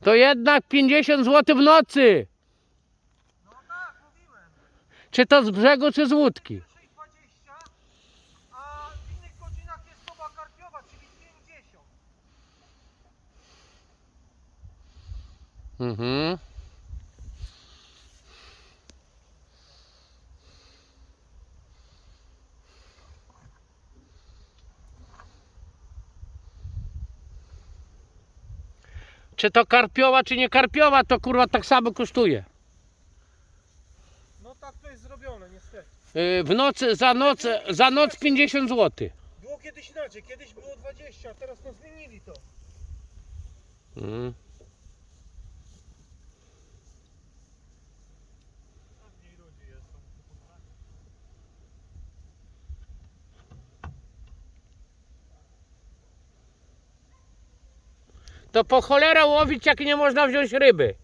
To jednak 50 zł w nocy. No tak, mówiłem. Czy to z brzegu, czy z łódki? 6,20, a w innych godzinach jest soba karpiowa, czyli 50. Mhm. Czy to karpiowa, czy nie karpiowa, to kurwa tak samo kosztuje. No tak to jest zrobione, niestety. Yy, W nocy, za noc, za noc 50 zł. Było kiedyś inaczej, kiedyś było 20, a teraz no zmienili to. Mhm. To po cholera łowić, jak nie można wziąć ryby.